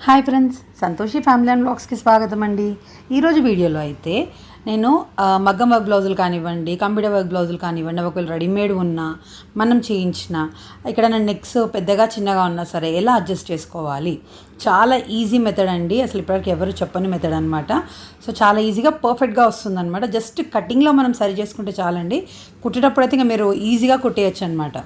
Hi friends Santoshi family and బ్లాగ్స్కి స్వాగతం అండి. ఈరోజు వీడియోలో అయితే నేను మగ్గం వర్క్ బ్లౌజులు కానివ్వండి కంప్యూటర్ వర్క్ బ్లౌజులు కానివ్వండి ఒకవేళ రెడీమేడ్ ఉన్నా మనం చేయించిన ఇక్కడ నా నెక్స్ పెద్దగా చిన్నగా ఉన్నా సరే ఎలా అడ్జస్ట్ చేసుకోవాలి? చాలా ఈజీ మెథడ్ అండి. అసలు ఇప్పటివరకు ఎవరు చెప్పని మెథడ్ అనమాట సో చాలా ఈజీగా పర్ఫెక్ట్గా వస్తుంది అనమాట జస్ట్ కటింగ్లో మనం సరి చేసుకుంటే చాలండి. కుట్టేటప్పుడు అయితే ఇంకా మీరు ఈజీగా కుట్టేయచ్చు అనమాట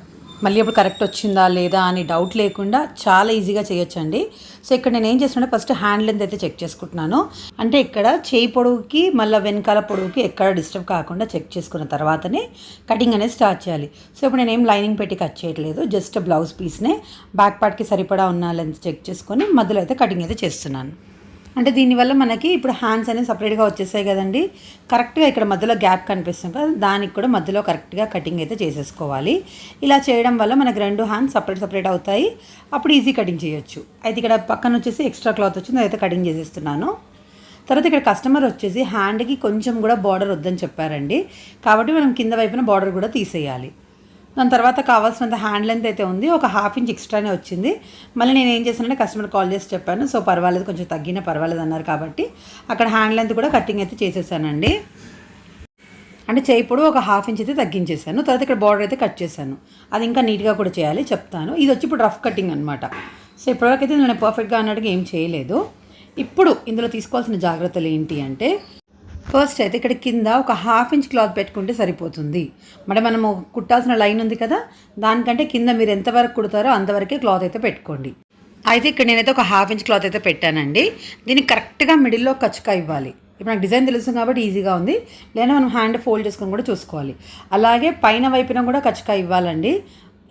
మళ్ళీ అప్పుడు కరెక్ట్ వచ్చిందా లేదా అని డౌట్ లేకుండా చాలా ఈజీగా చేయొచ్చండి. సో ఇక్కడ నేను ఏం చేస్తున్నా ఫస్ట్ హ్యాండ్ లెంత్ అయితే చెక్ చేసుకుంటున్నాను. అంటే ఇక్కడ చేయి పొడవుకి మళ్ళీ వెనకాల పొడవుకి ఎక్కడ డిస్టర్బ్ కాకుండా చెక్ చేసుకున్న తర్వాతనే కటింగ్ అనేది స్టార్ట్ చేయాలి. సో ఇప్పుడు నేను లైనింగ్ పెట్టి కట్ చేయట్లేదు. జస్ట్ బ్లౌజ్ పీస్నే బ్యాక్ పార్ట్కి సరిపడా ఉన్న లెంత్ చెక్ చేసుకొని మధ్యలో అయితే కటింగ్ అయితే చేస్తున్నాను. అంటే దీనివల్ల మనకి ఇప్పుడు హ్యాండ్స్ అనేవి సపరేట్గా వచ్చేసాయి కదండి. కరెక్ట్గా ఇక్కడ మధ్యలో గ్యాప్ కనిపిస్తుంది కదా దానికి కూడా మధ్యలో కరెక్ట్గా కటింగ్ అయితే చేసేసుకోవాలి. ఇలా చేయడం వల్ల మనకి రెండు హ్యాండ్స్ సపరేట్ సపరేట్ అవుతాయి. అప్పుడు ఈజీ కటింగ్ చేయొచ్చు. అయితే ఇక్కడ పక్కన వచ్చేసి ఎక్స్ట్రా క్లాత్ వచ్చింది అదైతే కటింగ్ చేసేస్తున్నాను. తర్వాత ఇక్కడ కస్టమర్ వచ్చేసి హ్యాండ్కి కొంచెం కూడా బార్డర్ వద్దని చెప్పారండి. కాబట్టి మనం కింద వైపున బార్డర్ కూడా తీసేయాలి. దాని తర్వాత కావాల్సినంత హ్యాండ్ లెంత్ అయితే ఉంది. ఒక హాఫ్ ఇంచ్ ఎక్స్ట్రానే వచ్చింది. మళ్ళీ నేను ఏం చేశానంటే కస్టమర్ కాల్ చేసి చెప్పాను. సో పర్వాలేదు కొంచెం తగ్గిన పర్వాలేదు అన్నారు కాబట్టి అక్కడ హ్యాండ్ లెంత్ కూడా కటింగ్ అయితే చేసేసానండి. అంటే చేయిప్పుడు ఒక హాఫ్ ఇంచ్ అయితే తగ్గించేసాను. తర్వాత ఇక్కడ బార్డర్ అయితే కట్ చేశాను. అది ఇంకా నీట్గా కూడా చేయాలి చెప్తాను. ఇది వచ్చి ఇప్పుడు రఫ్ కటింగ్ అనమాట సో ఇప్పటివరకు అయితే నేను పర్ఫెక్ట్గా అన్నట్టుగా ఏం చేయలేదు. ఇప్పుడు ఇందులో తీసుకోవాల్సిన జాగ్రత్తలు ఏంటి అంటే ఫస్ట్ అయితే ఇక్కడ కింద ఒక హాఫ్ ఇంచ్ క్లాత్ పెట్టుకుంటే సరిపోతుంది. మరి మనము కుట్టాల్సిన లైన్ ఉంది కదా దానికంటే కింద మీరు ఎంతవరకు కుడతారో అంతవరకే క్లాత్ అయితే పెట్టుకోండి. అయితే ఇక్కడ నేనైతే ఒక హాఫ్ ఇంచ్ క్లాత్ అయితే పెట్టానండి. దీన్ని కరెక్ట్గా మిడిల్లో కచ్చుకా ఇవ్వాలి. ఇప్పుడు నాకు డిజైన్ తెలుసు కాబట్టి ఈజీగా ఉంది. లేదా మనం హ్యాండ్ ఫోల్డ్ చేసుకొని కూడా చూసుకోవాలి. అలాగే పైన వైపున కూడా కచ్చుకా ఇవ్వాలండి.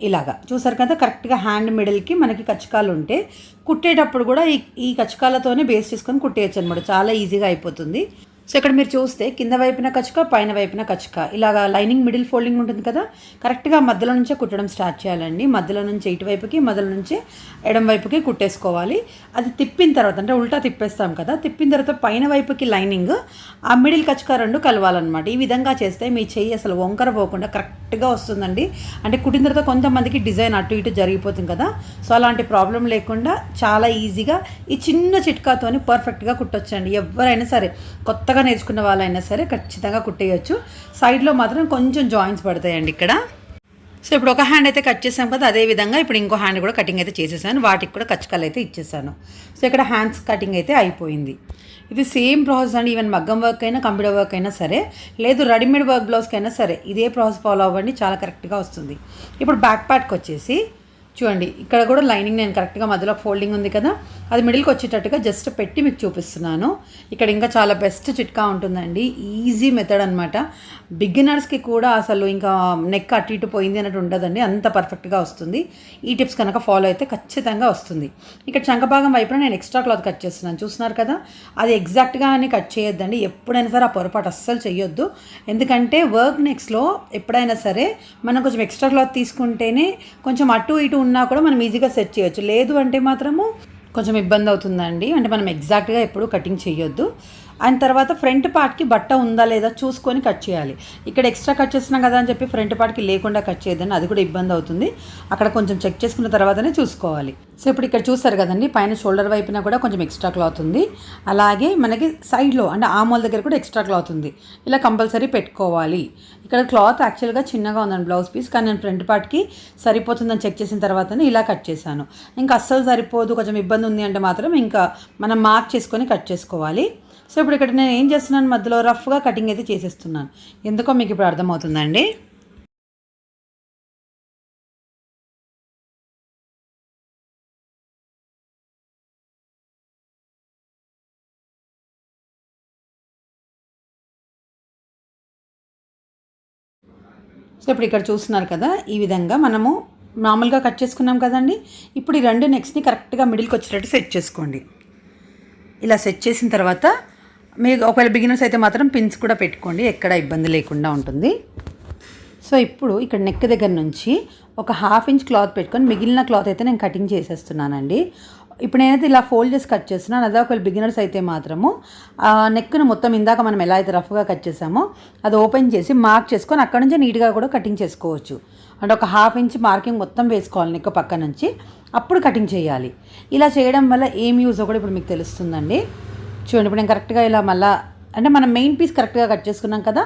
ఇలాగా. చూసారు కదా కరెక్ట్గా హ్యాండ్ మిడిల్కి మనకి కచ్చకాలు ఉంటే కుట్టేటప్పుడు కూడా ఈ ఈ కచ్చకాలతోనే బేస్ చేసుకొని కుట్టేయచ్చు అనమాట చాలా ఈజీగా అయిపోతుంది. సో ఇక్కడ మీరు చూస్తే కింద వైపున కచుక పైన వైపున కచుక ఇలాగా లైనింగ్ మిడిల్ ఫోల్డింగ్ ఉంటుంది కదా? కరెక్ట్గా మధ్యలో నుంచే కుట్టడం స్టార్ట్ చేయాలండి. మధ్యలో నుంచి ఇటువైపుకి మధ్యలో నుంచి ఎడం వైపుకి కుట్టేసుకోవాలి. అది తిప్పిన తర్వాత అంటే ఉల్టా తిప్పేస్తాం కదా? తిప్పిన తర్వాత పైన వైపుకి లైనింగ్ ఆ మిడిల్ కచుక రెండు కలవాలన్నమాట. ఈ విధంగా చేస్తే మీ చెయ్యి అసలు వంకర పోకుండా కరెక్ట్గా వస్తుందండి. అంటే కుట్టిన తర్వాత కొంతమందికి డిజైన్ అటు ఇటు జరిగిపోతుంది కదా? సో అలాంటి ప్రాబ్లం లేకుండా చాలా ఈజీగా ఈ చిన్న చిట్కాతోని పర్ఫెక్ట్గా కుట్టొచ్చండి. ఎవరైనా సరే కొత్త కొత్తగా నేర్చుకున్న వాళ్ళైనా సరే ఖచ్చితంగా కుట్టేయచ్చు. సైడ్లో మాత్రం కొంచెం జాయింట్స్ పడతాయండి ఇక్కడ. సో ఇప్పుడు ఒక హ్యాండ్ అయితే కట్ చేసాం కదా అదే విధంగా ఇప్పుడు ఇంకో హ్యాండ్ కూడా కటింగ్ అయితే చేసేసాను. వాటికి కూడా కచ్చకాలు అయితే ఇచ్చేసాను. సో ఇక్కడ హ్యాండ్స్ కటింగ్ అయితే అయిపోయింది. ఇది సేమ్ ప్రాసెస్ అండి. ఈవెన్ మగ్గం వర్క్ అయినా కంప్యూటర్ వర్క్ అయినా సరే లేదు రెడీమేడ్ వర్క్ బ్లౌజ్కి అయినా సరే ఇదే ప్రాసెస్ ఫాలో అవ్వండి చాలా కరెక్ట్గా వస్తుంది. ఇప్పుడు బ్యాక్ పార్ట్కి వచ్చేసి చూడండి ఇక్కడ కూడా లైనింగ్ నేను కరెక్ట్గా మధ్యలో ఫోల్డింగ్ ఉంది కదా అది మిడిల్కి వచ్చేటట్టుగా జస్ట్ పెట్టి మీకు చూపిస్తున్నాను. ఇక్కడ ఇంకా చాలా బెస్ట్ చిట్కా ఉంటుందండి. ఈజీ మెథడ్ అనమాట బిగినర్స్కి కూడా అసలు ఇంకా నెక్ అటు ఇటు పోయింది అన్నట్టు ఉండదండి. అంత పర్ఫెక్ట్గా వస్తుంది. ఈ టిప్స్ కనుక ఫాలో అయితే ఖచ్చితంగా వస్తుంది. ఇక్కడ చంకభాగం వైపున నేను ఎక్స్ట్రా క్లాత్ కట్ చేస్తున్నాను. చూస్తున్నారు కదా? అది ఎగ్జాక్ట్గా అని కట్ చేయొద్దండి. ఎప్పుడైనా సరే ఆ పొరపాటు అస్సలు చేయొద్దు ఎందుకంటే వర్క్ నెక్స్ట్లో ఎప్పుడైనా సరే మనం కొంచెం ఎక్స్ట్రా క్లాత్ తీసుకుంటేనే కొంచెం అటు ఇటు ఉన్నా కూడా మనం ఈజీగా సెట్ చేయొచ్చు. లేదు అంటే మాత్రము కొంచెం ఇబ్బంది అవుతుందండి. అంటే మనం ఎగ్జాక్ట్గా ఎప్పుడు కటింగ్ చేయొద్దు అండ్ తర్వాత ఫ్రంట్ పార్ట్కి బట్ట ఉందా లేదా చూసుకొని కట్ చేయాలి. ఇక్కడ ఎక్స్ట్రా కట్ చేస్తున్నాం కదా అని చెప్పి ఫ్రంట్ పార్ట్కి లేకుండా కట్ చేయదని అది కూడా ఇబ్బంది అవుతుంది. అక్కడ కొంచెం చెక్ చేసుకున్న తర్వాతనే చూసుకోవాలి. సో ఇప్పుడు ఇక్కడ చూస్తారు కదండి పైన షోల్డర్ వైపున కూడా కొంచెం ఎక్స్ట్రా క్లాత్ ఉంది. అలాగే మనకి సైడ్లో అంటే ఆమోల్ దగ్గర కూడా ఎక్స్ట్రా క్లాత్ ఉంది. ఇలా కంపల్సరీ పెట్టుకోవాలి. ఇక్కడ క్లాత్ యాక్చువల్గా చిన్నగా ఉందండి బ్లౌజ్ పీస్ కానీ నేను ఫ్రంట్ పార్ట్కి సరిపోతుందని చెక్ చేసిన తర్వాతనే ఇలా కట్ చేశాను. ఇంకా అస్సలు సరిపోదు కొంచెం ఇబ్బంది ఉంది అంటే మాత్రం ఇంకా మనం మార్క్ చేసుకొని కట్ చేసుకోవాలి. సో ఇప్పుడు ఇక్కడ నేను ఏం చేస్తున్నాను? మధ్యలో రఫ్గా కటింగ్ అయితే చేసేస్తున్నాను. ఎందుకో మీకు ఇప్పుడు అర్థమవుతుందండి? సో ఇప్పుడు ఇక్కడ చూస్తున్నారు కదా ఈ విధంగా మనము మామూలుగా కట్ చేసుకున్నాం కదండి? ఇప్పుడు ఈ రెండు నెక్స్ట్ని కరెక్ట్గా మిడిల్కి వచ్చేటట్టు సెట్ చేసుకోండి. ఇలా సెట్ చేసిన తర్వాత మీకు ఒకవేళ బిగినర్స్ అయితే మాత్రం పిన్స్ కూడా పెట్టుకోండి ఎక్కడ ఇబ్బంది లేకుండా ఉంటుంది. సో ఇప్పుడు ఇక్కడ నెక్ దగ్గర నుంచి ఒక హాఫ్ ఇంచ్ క్లాత్ పెట్టుకొని మిగిలిన క్లాత్ అయితే నేను కటింగ్ చేసేస్తున్నానండి. ఇప్పుడు నేనైతే ఇలా ఫోల్డ్ చేసి కట్ చేస్తున్నాను. అదే ఒకవేళ బిగినర్స్ అయితే మాత్రము ఆ నెక్ను మొత్తం ఇందాక మనం ఎలా అయితే రఫ్గా కట్ చేసామో అది ఓపెన్ చేసి మార్క్ చేసుకొని అక్కడ నుంచి నీట్గా కూడా కటింగ్ చేసుకోవచ్చు. అంటే ఒక హాఫ్ ఇంచ్ మార్కింగ్ మొత్తం వేసుకోవాలి నెక్ పక్క నుంచి. అప్పుడు కటింగ్ చేయాలి. ఇలా చేయడం వల్ల ఏం యూజ్ కూడా ఇప్పుడు మీకు తెలుస్తుందండి. చూడండి ఇప్పుడు నేను కరెక్ట్గా ఇలా మళ్ళా అంటే మనం మెయిన్ పీస్ కరెక్ట్గా కట్ చేసుకున్నాం కదా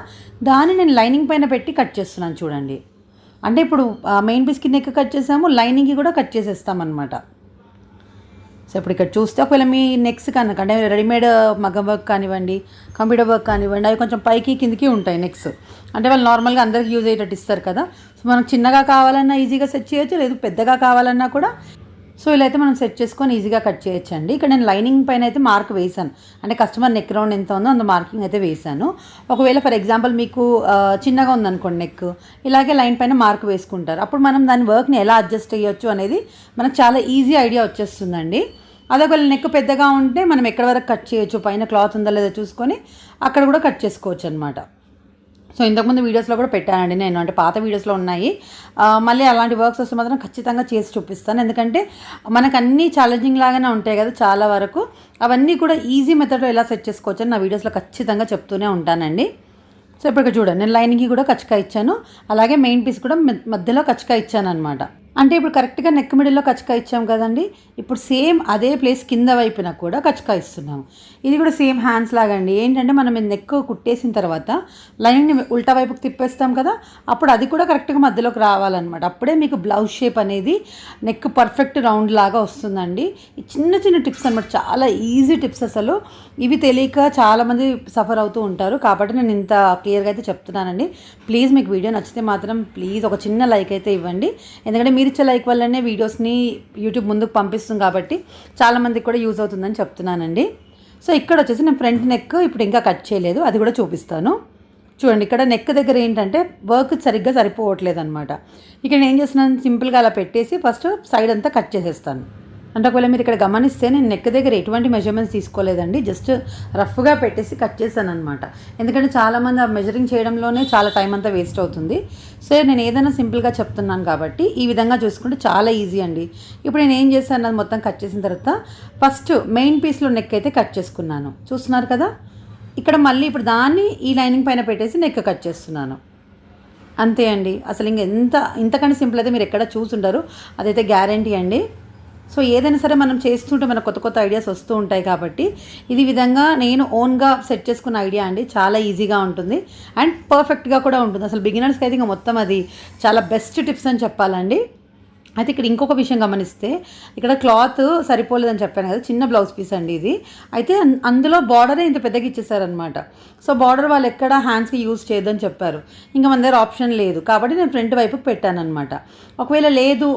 దాన్ని నేను లైనింగ్ పైన పెట్టి కట్ చేస్తున్నాను చూడండి. అంటే ఇప్పుడు మెయిన్ పీస్కి నెక్ కట్ చేసాము లైనింగ్కి కూడా కట్ చేసేస్తామన్నమాట. సో ఇప్పుడు ఇక్కడ చూస్తే ఒకవేళ మీ నెక్స్ కనుక అంటే రెడీమేడ్ మగ్గం వర్క్ కానివ్వండి కంప్యూటర్ వర్క్ కానివ్వండి అవి కొంచెం పైకి కిందికి ఉంటాయి నెక్స్ అంటే వాళ్ళు నార్మల్గా అందరికి యూజ్ అయ్యేటట్టు ఇస్తారు కదా. సో మనకు చిన్నగా కావాలన్నా ఈజీగా సెట్ చేయొచ్చు లేదు పెద్దగా కావాలన్నా కూడా సో ఇలా అయితే మనం సెట్ చేసుకొని ఈజీగా కట్ చేయొచ్చండి. ఇక్కడ నేను లైనింగ్ పైన అయితే మార్క్ వేసాను అంటే కస్టమర్ నెక్ రౌండ్ ఎంత ఉందో అంత మార్కింగ్ అయితే వేసాను ఒకవేళ ఫర్ ఎగ్జాంపుల్ మీకు చిన్నగా ఉందనుకోండి నెక్ ఇలాగే లైన్ పైన మార్క్ వేసుకుంటారు. అప్పుడు మనం దాని వర్క్ని ఎలా అడ్జస్ట్ చేయొచ్చు అనేది మనకు చాలా ఈజీ ఐడియా వచ్చేస్తుందండి. అదొకవేళ నెక్ పెద్దగా ఉంటే మనం ఎక్కడ వరకు కట్ చేయొచ్చు పైన క్లాత్ ఉందా లేదో చూసుకొని అక్కడ కూడా కట్ చేసుకోవచ్చు అనమాట సో ఇంతకుముందు వీడియోస్లో కూడా పెట్టానండి నేను. అంటే పాత వీడియోస్లో ఉన్నాయి. మళ్ళీ అలాంటి వర్క్స్ వస్తే మాత్రం ఖచ్చితంగా చేసి చూపిస్తాను. ఎందుకంటే మనకు అన్నీ ఛాలెంజింగ్ లాగానే ఉంటాయి కదా చాలా వరకు. అవన్నీ కూడా ఈజీ మెథడ్లో ఎలా సెట్ చేసుకోవచ్చు అని నా వీడియోస్లో ఖచ్చితంగా చెప్తూనే ఉంటానండి. సో ఇప్పుడు ఇక్కడ చూడండి నేను లైనింగ్కి కూడా కచ్చకా ఇచ్చాను. అలాగే మెయిన్ పీస్ కూడా మధ్యలో కచ్చకా ఇచ్చాను అనమాట అంటే ఇప్పుడు కరెక్ట్గా నెక్ మిడిల్లో కచ్చకా ఇచ్చాం కదండి. ఇప్పుడు సేమ్ అదే ప్లేస్ కింద వైపున కూడా కచ్చకా ఇస్తున్నాము ఇది కూడా సేమ్ హ్యాండ్స్ లాగండి. ఏంటంటే మనం నెక్ కుట్టేసిన తర్వాత లైన్ని ఉల్టా వైపుకి తిప్పేస్తాం కదా అప్పుడు అది కూడా కరెక్ట్గా మధ్యలోకి రావాలన్నమాట. అప్పుడే మీకు బ్లౌజ్ షేప్ అనేది నెక్ పర్ఫెక్ట్ రౌండ్ లాగా వస్తుందండి. చిన్న చిన్న టిప్స్ అనమాట చాలా ఈజీ టిప్స్ అసలు. ఇవి తెలియక చాలామంది సఫర్ అవుతూ ఉంటారు. కాబట్టి నేను ఇంత క్లియర్గా అయితే చెప్తున్నానండి. ప్లీజ్ మీకు వీడియో నచ్చితే మాత్రం ప్లీజ్ ఒక చిన్న లైక్ అయితే ఇవ్వండి. ఎందుకంటే మీరు ఇచ్చే లైక్ వల్లనే వీడియోస్ని యూట్యూబ్ ముందుకు పంపిస్తుంది కాబట్టి చాలామందికి కూడా యూజ్ అవుతుందని చెప్తున్నానండి. సో ఇక్కడ వచ్చేసి నేను ఫ్రంట్ నెక్ ఇప్పుడు ఇంకా కట్ చేయలేదు. అది కూడా చూపిస్తాను. చూడండి ఇక్కడ నెక్ దగ్గర ఏంటంటే వర్క్ సరిగ్గా సరిపోవట్లేదు అనమాట ఇక్కడ నేను ఏం చేస్తున్నాను? సింపుల్గా అలా పెట్టేసి ఫస్ట్ సైడ్ అంతా కట్ చేసేస్తాను. అంటే ఒకవేళ మీరు ఇక్కడ గమనిస్తే నేను నెక్ దగ్గర ఎటువంటి మెజర్మెంట్స్ తీసుకోలేదండి. జస్ట్ రఫ్గా పెట్టేసి కట్ చేశాను అనమాట ఎందుకంటే చాలామంది ఆ మెజరింగ్ చేయడంలోనే చాలా టైం అంతా వేస్ట్ అవుతుంది. సో నేను ఏదైనా సింపుల్గా చెప్తున్నాను కాబట్టి ఈ విధంగా చూసుకుంటే చాలా ఈజీ అండి. ఇప్పుడు నేను ఏం చేశాను? అది మొత్తం కట్ చేసిన తర్వాత ఫస్ట్ మెయిన్ పీస్లో నెక్ అయితే కట్ చేసుకున్నాను. చూస్తున్నారు కదా? ఇక్కడ మళ్ళీ ఇప్పుడు దాన్ని ఈ లైనింగ్ పైన పెట్టేసి నెక్ కట్ చేస్తున్నాను. అంతే అండి. అసలు ఇంక ఎంత ఇంతకంటే సింపుల్ అయితే మీరు ఎక్కడ చూసుంటారు అదైతే గ్యారంటీ అండి. సో ఏదైనా సరే మనం చేస్తుంటే మనకు కొత్త కొత్త ఐడియాస్ వస్తూ ఉంటాయి కాబట్టి ఇది విధంగా నేను ఓన్గా సెట్ చేసుకున్న ఐడియా అండి. చాలా ఈజీగా ఉంటుంది. అండ్ పర్ఫెక్ట్గా కూడా ఉంటుంది. అసలు బిగినర్స్కి అయితే ఇంకా మొత్తం అది చాలా బెస్ట్ టిప్స్ అని చెప్పాలండి. అయితే ఇక్కడ ఇంకొక విషయం గమనిస్తే ఇక్కడ క్లాత్ సరిపోలేదని చెప్పాను కదా చిన్న బ్లౌజ్ పీస్ అండి ఇది. అయితే అందులో బార్డరే ఇంత పెద్దగా ఇచ్చేసారనమాట సో బార్డర్ వాళ్ళు ఎక్కడ హ్యాండ్స్కి యూజ్ చేయదని చెప్పారు. ఇంకా మన దగ్గర ఆప్షన్ లేదు. కాబట్టి నేను ఫ్రంట్ వైపుకి పెట్టానమాట ఒకవేళ లేదు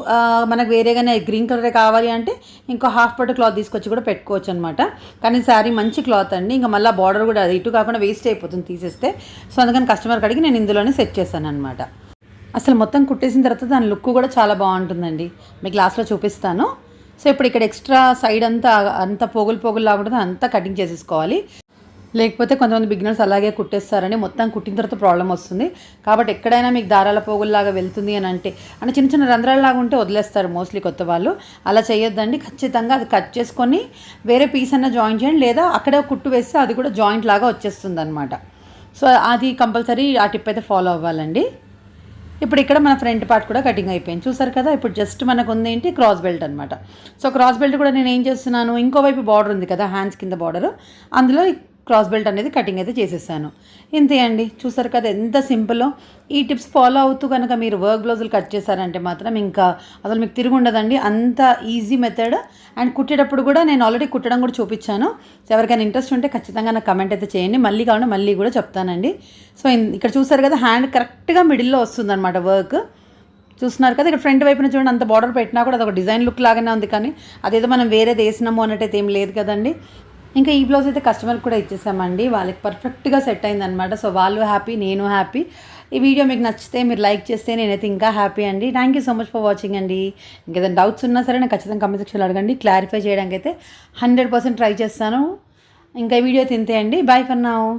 మనకు వేరేగానే గ్రీన్ కలరే కావాలి అంటే ఇంకో హాఫ్ పట్టు క్లాత్ తీసుకొచ్చి కూడా పెట్టుకోవచ్చు అనమాట కానీ శారీ మంచి క్లాత్ అండి. ఇంకా మళ్ళీ బార్డర్ కూడా అది ఇటు కాకుండా వేస్ట్ అయిపోతుంది తీసేస్తే. సో అందుకని కస్టమర్కి అడిగి నేను ఇందులోనే సెట్ చేశాను అనమాట అసలు మొత్తం కుట్టేసిన తర్వాత దాని లుక్ కూడా చాలా బాగుంటుందండి. మీకు లాస్ట్లో చూపిస్తాను. సో ఇప్పుడు ఇక్కడ ఎక్స్ట్రా సైడ్ అంతా అంత పోగులు పోగులు లాగుంటుంది అంతా కటింగ్ చేసేసుకోవాలి. లేకపోతే కొంతమంది బిగినర్స్ అలాగే కుట్టేస్తారని మొత్తం కుట్టిన తర్వాత ప్రాబ్లం వస్తుంది. కాబట్టి ఎక్కడైనా మీకు దారాల పోగుల్లాగా వెళ్తుంది అని అంటే అంటే చిన్న చిన్న రంధ్రాలలాగా ఉంటే వదిలేస్తారు మోస్ట్లీ కొత్త వాళ్ళు. అలా చేయొద్దండి. ఖచ్చితంగా అది కట్ చేసుకొని వేరే పీస్ అన్న జాయిన్ చేయండి. లేదా అక్కడే కుట్టు వేస్తే అది కూడా జాయింట్ లాగా వచ్చేస్తుంది అనమాట సో అది కంపల్సరీ ఆ టిప్ అయితే ఫాలో అవ్వాలండి. ఇప్పుడు ఇక్కడ మన ఫ్రంట్ పార్ట్ కూడా కటింగ్ అయిపోయింది. చూసారు కదా? ఇప్పుడు జస్ట్ మనకు ఉంది ఏంటి క్రాస్ బెల్ట్ అనమాట సో క్రాస్ బెల్ట్ కూడా నేను ఏం చేస్తున్నాను ఇంకోవైపు బార్డర్ ఉంది కదా హ్యాండ్స్ కింద బార్డర్ అందులో క్రాస్ బెల్ట్ అనేది కటింగ్ అయితే చేసేసాను. ఇంతే అండి. చూసారు కదా ఎంత సింపుల్ ఈ టిప్స్ ఫాలో అవుతూ కనుక మీరు వర్క్ బ్లౌజులు కట్ చేశారంటే మాత్రం ఇంకా అసలు మీకు తిరిగి ఉండదండి. అంత ఈజీ మెథడ్ అండ్ కుట్టేటప్పుడు కూడా నేను ఆల్రెడీ కుట్టడం కూడా చూపించాను. సో ఎవరికైనా ఇంట్రెస్ట్ ఉంటే ఖచ్చితంగా నాకు కమెంట్ అయితే చేయండి. మళ్ళీ కావాలంటే మళ్ళీ కూడా చెప్తానండి. సో ఇక్కడ చూసారు కదా హ్యాండ్ కరెక్ట్గా మిడిల్లో వస్తుందన్నమాట వర్క్ చూస్తున్నారు కదా ఇక్కడ ఫ్రంట్ వైపున చూడండి అంత బార్డర్ పెట్టినా కూడా అదొక డిజైన్ లుక్ లాగానే ఉంది కానీ అదేదో మనం వేరేది వేసినాము అన్నట్టయితే ఏం లేదు కదండి. ఇంకా ఈ బ్లౌజ్ అయితే కస్టమర్కి కూడా ఇచ్చేసామండి. వాళ్ళకి పర్ఫెక్ట్గా సెట్ అయిందనమాట సో వాళ్ళు హ్యాపీ నేను హ్యాపీ ఈ వీడియో మీకు నచ్చితే మీరు లైక్ చేస్తే నేనైతే ఇంకా హ్యాపీ అండి. Thank you so much for watching అండి. ఇంకేదైనా డౌట్స్ ఉన్నా సరే నాకు ఖచ్చితంగా కమెంట్ సెక్షన్లో అడగండి. క్లారిఫై చేయడానికి అయితే హండ్రెడ్ పర్సెంట్ ట్రై చేస్తాను. ఇంకా ఈ వీడియో తింతే అండి. Bye for నావు